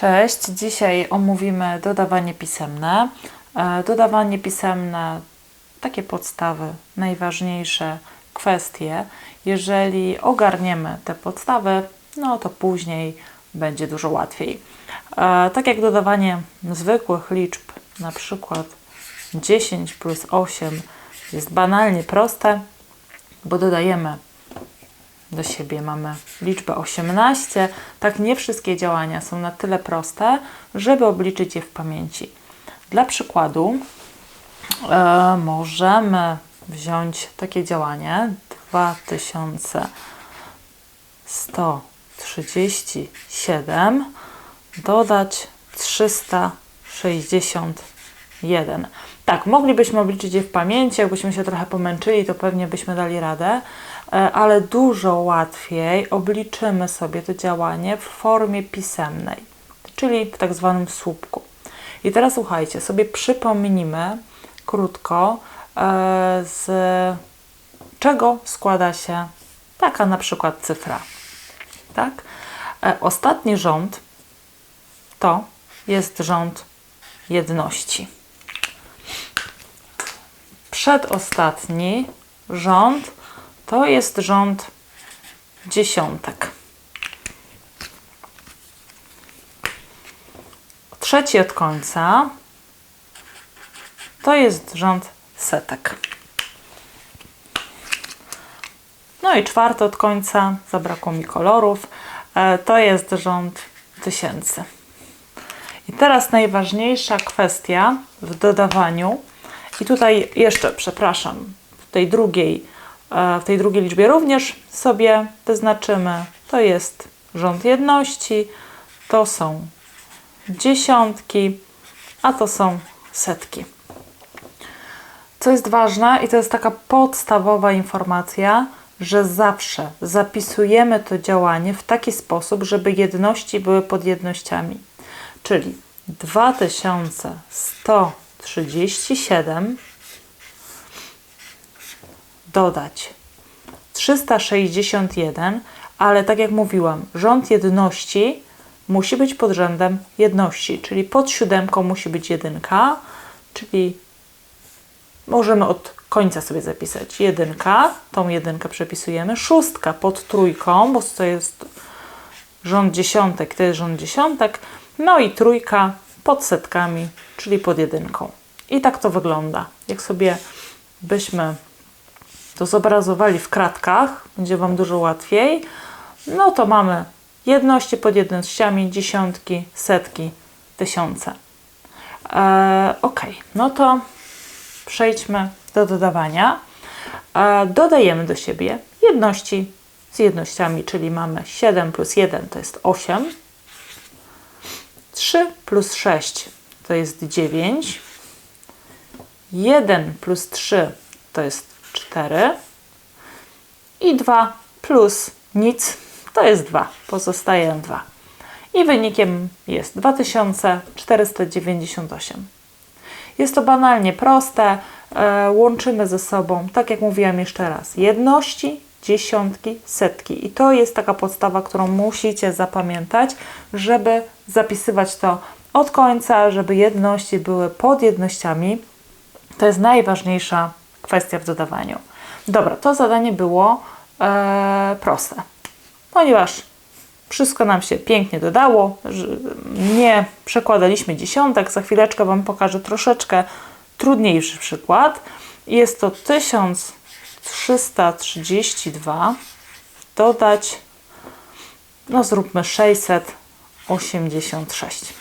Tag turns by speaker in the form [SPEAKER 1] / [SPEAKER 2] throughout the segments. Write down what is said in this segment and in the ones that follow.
[SPEAKER 1] Cześć, dzisiaj omówimy dodawanie pisemne. E, Dodawanie pisemne, takie podstawy, najważniejsze kwestie. Jeżeli ogarniemy te podstawy, no to później będzie dużo łatwiej. E, Tak jak dodawanie zwykłych liczb, na przykład 10 plus 8 jest banalnie proste, bo dodajemy do siebie mamy liczbę 18. Tak nie wszystkie działania są na tyle proste, żeby obliczyć je w pamięci. Dla przykładu e, możemy wziąć takie działanie 2137 dodać 361. Tak, moglibyśmy obliczyć je w pamięci, jakbyśmy się trochę pomęczyli, to pewnie byśmy dali radę, e, ale dużo łatwiej obliczymy sobie to działanie w formie pisemnej, czyli w tak zwanym słupku. I teraz słuchajcie, sobie przypomnimy krótko, e, z czego składa się taka na przykład cyfra. Tak? E, Ostatni rząd to jest rząd jedności. Przedostatni rząd to jest rząd dziesiątek. Trzeci od końca to jest rząd setek. No i czwarty od końca, zabrakło mi kolorów, e, to jest rząd tysięcy. I teraz najważniejsza kwestia w dodawaniu. I tutaj jeszcze, przepraszam, w tej drugiej, e, w tej drugiej liczbie również sobie wyznaczymy. To jest rząd jedności, to są dziesiątki, a to są setki. Co jest ważne, i to jest taka podstawowa informacja, że zawsze zapisujemy to działanie w taki sposób, żeby jedności były pod jednościami. Czyli 2137 dodać. 361, ale tak jak mówiłam, rząd jedności musi być pod rzędem jedności, czyli pod siódemką musi być jedynka, czyli możemy od końca sobie zapisać. Jedynka, tą jedynkę przepisujemy, szóstka pod trójką, bo to jest rząd dziesiątek, to jest rząd dziesiątek, no i trójka pod setkami, czyli pod jedynką. I tak to wygląda. Jak sobie byśmy to zobrazowali w kratkach, będzie Wam dużo łatwiej, no to mamy jedności pod jednościami, dziesiątki, setki, tysiące. Eee, ok, no to przejdźmy do dodawania. Eee, dodajemy do siebie jedności z jednościami, czyli mamy 7 plus 1 to jest 8, 3 plus 6 to jest 9, 1 plus 3 to jest 4 i 2 plus nic to jest 2, pozostaje 2. I wynikiem jest 2498. Jest to banalnie proste, e, łączymy ze sobą, tak jak mówiłam jeszcze raz, jedności, dziesiątki, setki. I to jest taka podstawa, którą musicie zapamiętać, żeby zapisywać to od końca, żeby jedności były pod jednościami. To jest najważniejsza kwestia w dodawaniu. Dobra, to zadanie było e, proste, ponieważ wszystko nam się pięknie dodało, nie przekładaliśmy dziesiątek. Za chwileczkę Wam pokażę troszeczkę trudniejszy przykład. Jest to 1332 dodać, no zróbmy 686.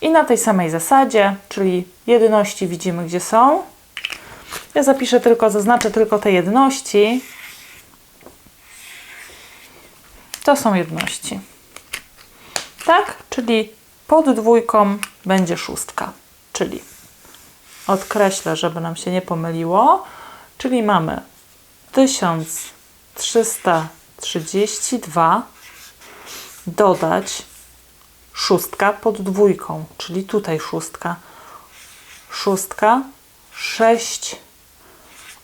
[SPEAKER 1] I na tej samej zasadzie, czyli jedności widzimy gdzie są. Ja zapiszę tylko, zaznaczę tylko te jedności. To są jedności. Tak? Czyli pod dwójką będzie szóstka. Czyli odkreślę, żeby nam się nie pomyliło. Czyli mamy 1332 dodać szóstka pod dwójką, czyli tutaj szóstka. Szóstka, 6,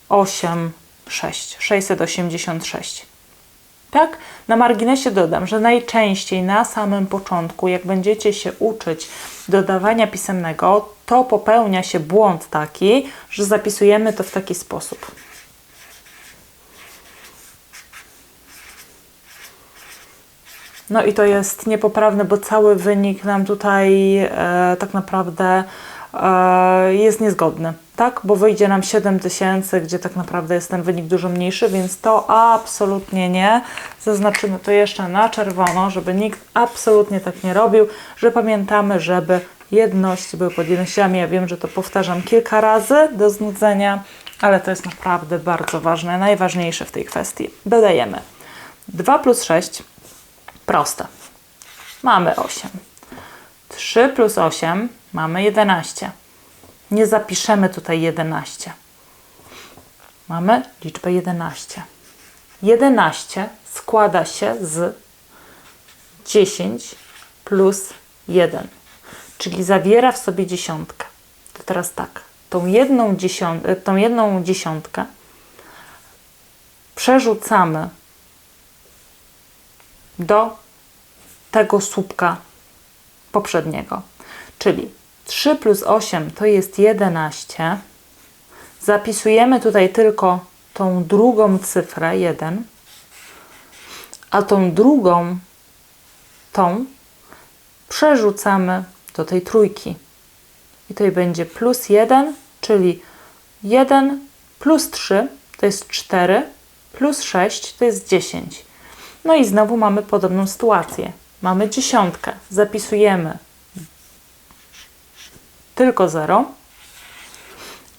[SPEAKER 1] 8, 6, 686. Tak? Na marginesie dodam, że najczęściej na samym początku, jak będziecie się uczyć dodawania pisemnego, to popełnia się błąd taki, że zapisujemy to w taki sposób. No i to jest niepoprawne, bo cały wynik nam tutaj e, tak naprawdę e, jest niezgodny, tak? Bo wyjdzie nam 7000, gdzie tak naprawdę jest ten wynik dużo mniejszy, więc to absolutnie nie. Zaznaczymy to jeszcze na czerwono, żeby nikt absolutnie tak nie robił, że pamiętamy, żeby jedności były pod jednościami. Ja wiem, że to powtarzam kilka razy do znudzenia, ale to jest naprawdę bardzo ważne, najważniejsze w tej kwestii. Dodajemy 2 plus 6 Proste. Mamy 8. 3 plus 8 mamy 11. Nie zapiszemy tutaj 11. Mamy liczbę 11. 11 składa się z 10 plus 1, czyli zawiera w sobie dziesiątkę. To teraz tak, tą jedną, dziesiąt, tą jedną dziesiątkę przerzucamy do tego słupka poprzedniego. Czyli 3 plus 8 to jest 11. Zapisujemy tutaj tylko tą drugą cyfrę 1, a tą drugą, tą przerzucamy do tej trójki. I tutaj będzie plus 1, czyli 1 plus 3 to jest 4, plus 6 to jest 10. No i znowu mamy podobną sytuację. Mamy dziesiątkę. Zapisujemy tylko 0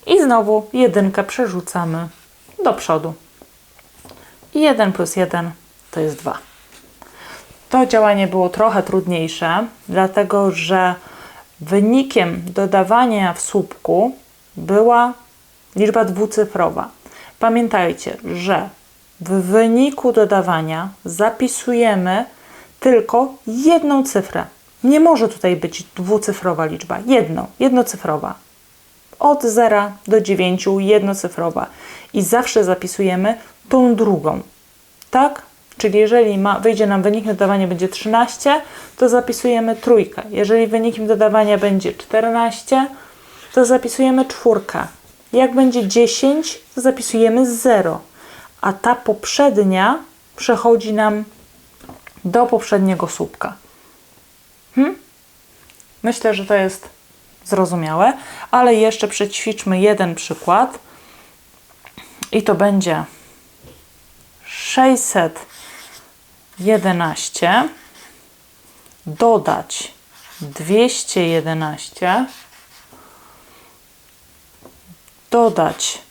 [SPEAKER 1] i znowu jedynkę przerzucamy do przodu. I 1 plus 1 to jest 2. To działanie było trochę trudniejsze, dlatego że wynikiem dodawania w słupku była liczba dwucyfrowa. Pamiętajcie, że w wyniku dodawania zapisujemy tylko jedną cyfrę. Nie może tutaj być dwucyfrowa liczba, jedną, jednocyfrowa. Od 0 do 9 jednocyfrowa. I zawsze zapisujemy tą drugą. Tak? Czyli jeżeli ma, wyjdzie nam wynik dodawania będzie 13, to zapisujemy trójkę. Jeżeli wynikiem dodawania będzie 14, to zapisujemy czwórkę. Jak będzie 10, to zapisujemy 0 a ta poprzednia przechodzi nam do poprzedniego słupka. Hmm? Myślę, że to jest zrozumiałe, ale jeszcze przećwiczmy jeden przykład i to będzie 611 dodać 211 dodać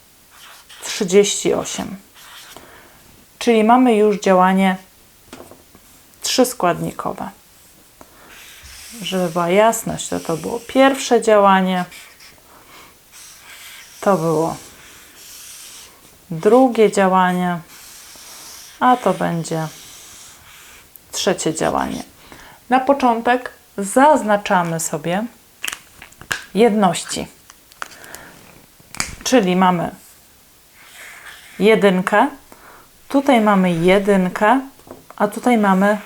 [SPEAKER 1] 38. Czyli mamy już działanie trzyskładnikowe. Żeby była jasność, to to było pierwsze działanie, to było drugie działanie, a to będzie trzecie działanie. Na początek zaznaczamy sobie jedności. Czyli mamy jedynkę, Tutaj mamy jedynkę, a tutaj mamy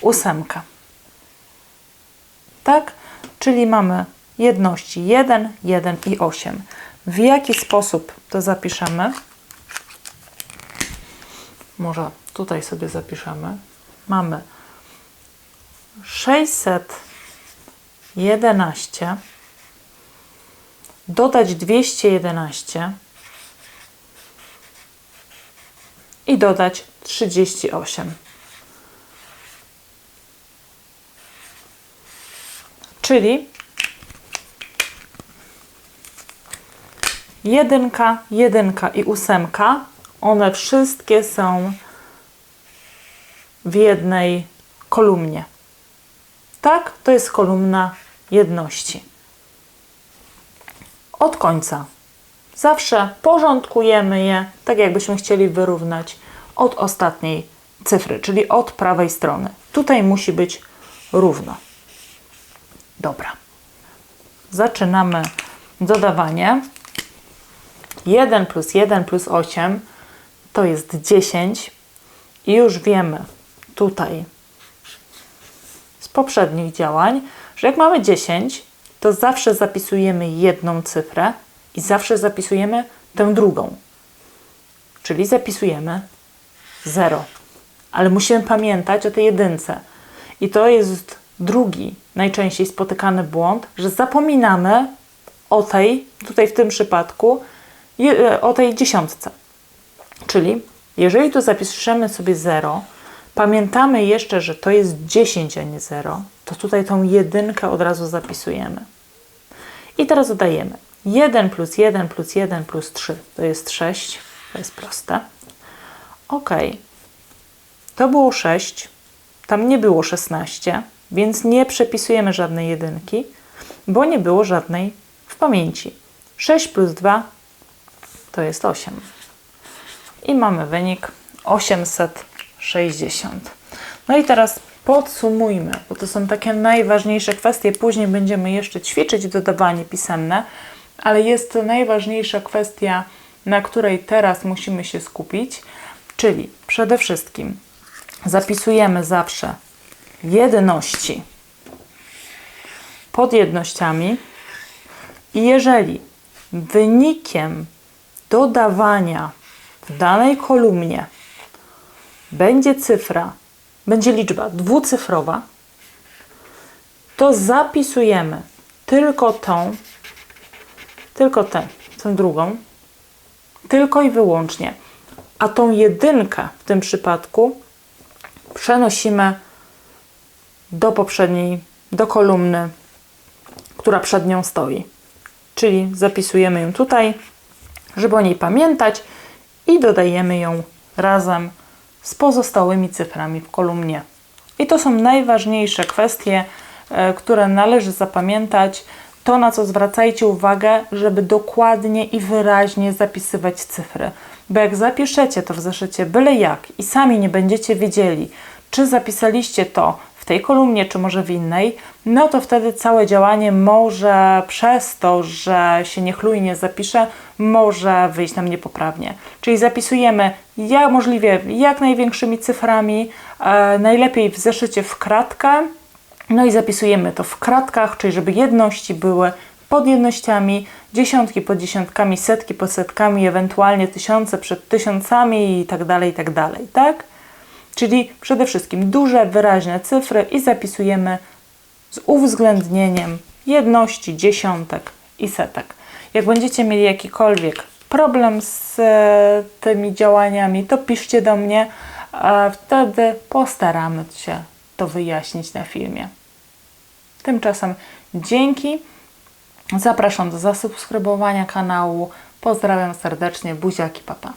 [SPEAKER 1] ósemkę. Tak? Czyli mamy jedności 1, 1 i 8. W jaki sposób to zapiszemy? Może tutaj sobie zapiszemy. Mamy 611 dodać 211 i dodać 38. Czyli jedynka, jedynka i ósemka, one wszystkie są w jednej kolumnie. Tak, to jest kolumna jedności. Od końca Zawsze porządkujemy je tak, jakbyśmy chcieli wyrównać od ostatniej cyfry, czyli od prawej strony. Tutaj musi być równo. Dobra. Zaczynamy dodawanie. 1 plus 1 plus 8 to jest 10. I już wiemy tutaj z poprzednich działań, że jak mamy 10, to zawsze zapisujemy jedną cyfrę i zawsze zapisujemy tę drugą. Czyli zapisujemy 0. Ale musimy pamiętać o tej jedynce. I to jest drugi najczęściej spotykany błąd, że zapominamy o tej, tutaj w tym przypadku, je- o tej dziesiątce. Czyli jeżeli tu zapiszemy sobie 0, pamiętamy jeszcze, że to jest 10, a nie 0, to tutaj tą jedynkę od razu zapisujemy. I teraz dodajemy 1 plus 1 plus 1 plus 3 to jest 6. To jest proste. Ok. To było 6. Tam nie było 16, więc nie przepisujemy żadnej jedynki, bo nie było żadnej w pamięci. 6 plus 2 to jest 8. I mamy wynik 860. No i teraz podsumujmy, bo to są takie najważniejsze kwestie. Później będziemy jeszcze ćwiczyć dodawanie pisemne, ale jest to najważniejsza kwestia, na której teraz musimy się skupić, czyli przede wszystkim zapisujemy zawsze jedności pod jednościami i jeżeli wynikiem dodawania w danej kolumnie będzie cyfra, będzie liczba dwucyfrowa, to zapisujemy tylko tą, tylko tę, tę drugą, tylko i wyłącznie. A tą jedynkę w tym przypadku przenosimy do poprzedniej, do kolumny, która przed nią stoi. Czyli zapisujemy ją tutaj, żeby o niej pamiętać i dodajemy ją razem z pozostałymi cyframi w kolumnie. I to są najważniejsze kwestie, e, które należy zapamiętać. To, na co zwracajcie uwagę, żeby dokładnie i wyraźnie zapisywać cyfry. Bo jak zapiszecie to w zeszycie byle jak i sami nie będziecie wiedzieli, czy zapisaliście to w tej kolumnie, czy może w innej, no to wtedy całe działanie może przez to, że się niechlujnie zapisze, może wyjść nam niepoprawnie. Czyli zapisujemy jak możliwie jak największymi cyframi, e, najlepiej w zeszycie w kratkę, no i zapisujemy to w kratkach, czyli żeby jedności były pod jednościami, dziesiątki pod dziesiątkami, setki pod setkami, ewentualnie tysiące przed tysiącami i tak dalej, i tak dalej, tak? Czyli przede wszystkim duże, wyraźne cyfry i zapisujemy z uwzględnieniem jedności, dziesiątek i setek. Jak będziecie mieli jakikolwiek problem z e, tymi działaniami, to piszcie do mnie, a wtedy postaramy się to wyjaśnić na filmie. Tymczasem dzięki. Zapraszam do zasubskrybowania kanału. Pozdrawiam serdecznie. Buziaki, papa.